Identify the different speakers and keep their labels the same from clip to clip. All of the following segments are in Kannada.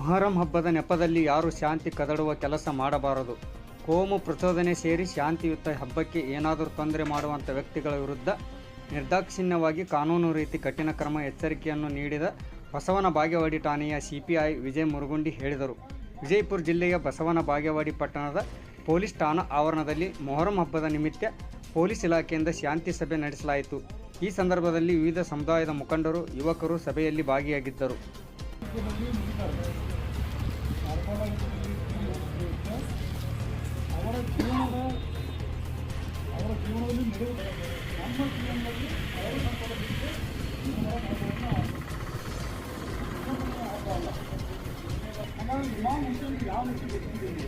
Speaker 1: ಮೊಹರಂ ಹಬ್ಬದ ನೆಪದಲ್ಲಿ ಯಾರು ಶಾಂತಿ ಕದಡುವ ಕೆಲಸ ಮಾಡಬಾರದು. ಕೋಮು ಪ್ರಚೋದನೆ ಸೇರಿ ಶಾಂತಿಯುತ ಹಬ್ಬಕ್ಕೆ ಏನಾದರೂ ತೊಂದರೆ ಮಾಡುವಂಥ ವ್ಯಕ್ತಿಗಳ ವಿರುದ್ಧ ನಿರ್ದಾಕ್ಷಿಣ್ಯವಾಗಿ ಕಾನೂನು ರೀತಿ ಕಠಿಣ ಕ್ರಮ ಎಚ್ಚರಿಕೆಯನ್ನು ನೀಡಿದ ಬಸವನ ಬಾಗೇವಾಡಿ ಠಾಣೆಯ ಸಿಪಿಐ ವಿಜಯ್ ಮುರುಗುಂಡಿ ಹೇಳಿದರು. ವಿಜಯಪುರ ಜಿಲ್ಲೆಯ ಬಸವನ ಬಾಗೇವಾಡಿ ಪಟ್ಟಣದ ಪೊಲೀಸ್ ಠಾಣಾ ಆವರಣದಲ್ಲಿ ಮೊಹರಂ ಹಬ್ಬದ ನಿಮಿತ್ತ ಪೊಲೀಸ್ ಇಲಾಖೆಯಿಂದ ಶಾಂತಿ ಸಭೆ ನಡೆಸಲಾಯಿತು. ಈ ಸಂದರ್ಭದಲ್ಲಿ ವಿವಿಧ ಸಮುದಾಯದ ಮುಖಂಡರು, ಯುವಕರು ಸಭೆಯಲ್ಲಿ ಭಾಗಿಯಾಗಿದ್ದರು.
Speaker 2: ಅವರ ಜೀವನದ ಅವರ ಜೀವನದಲ್ಲಿ ನಡೆಯುವ ನಮ್ಮ ಜೀವನದಲ್ಲಿ ಅವರು ಹಾಗಾಗಿ ಇಮಾಮ್ ಹುಸೇನ್ ಯಾವ ರೀತಿ ಗೊತ್ತಿದ್ದೀವಿ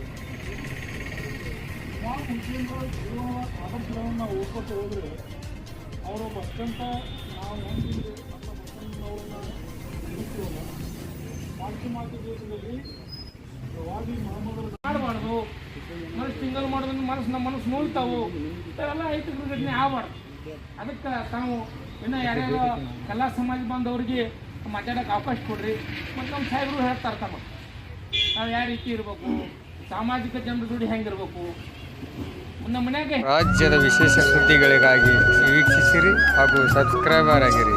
Speaker 2: ಇಮಾಮ್ ಹುಸೇನ್ರ ಜೀವನದ ಆದರ್ಶಗಳನ್ನು ನಾವು ಓದ್ಕೊತ ಹೋದರೆ ಅವರು ಅತ್ಯಂತ ನಾವು ಹೊಂದಿದ್ದು
Speaker 3: ಮಾಡಬಾರ್ದು. ಮನಸ್ಸು ತಿಂಗಲ್ ಮಾಡೋದ್ರಿಂದ ಮನಸ್ಸು ನಮ್ಮ ಮನಸ್ಸು ನೋಡ್ತಾವು. ಇವೆಲ್ಲ ಐತಿ ಘಟನೆ ಆಗಬಾರ್ದು. ಅದಕ್ಕೆ ತಾವು ಇನ್ನು ಯಾರ್ಯಾರು ಕಲಾ ಸಮಾಜ ಬಂದವ್ರಿಗೆ ಮಾತಾಡೋಕೆ ಅವಕಾಶ ಕೊಡ್ರಿ. ಮತ್ತು ನಮ್ಮ ಸಾಹೇಬರು ಹೇಳ್ತಾರೆ ತಮ್ಮ ನಾವು ಯಾವ ರೀತಿ ಇರಬೇಕು? ಸಾಮಾಜಿಕ ಜನರ ದುಡಿ ಹೆಂಗಿರ್ಬೇಕು ನಮ್ಮ
Speaker 1: ರಾಜ್ಯದ ವಿಶೇಷ ಸುದ್ದಿಗಳಿಗಾಗಿ ವೀಕ್ಷಿಸಿರಿ ಹಾಗೂ ಸಬ್ಸ್ಕ್ರೈಬರ್ ಆಗಿರಿ.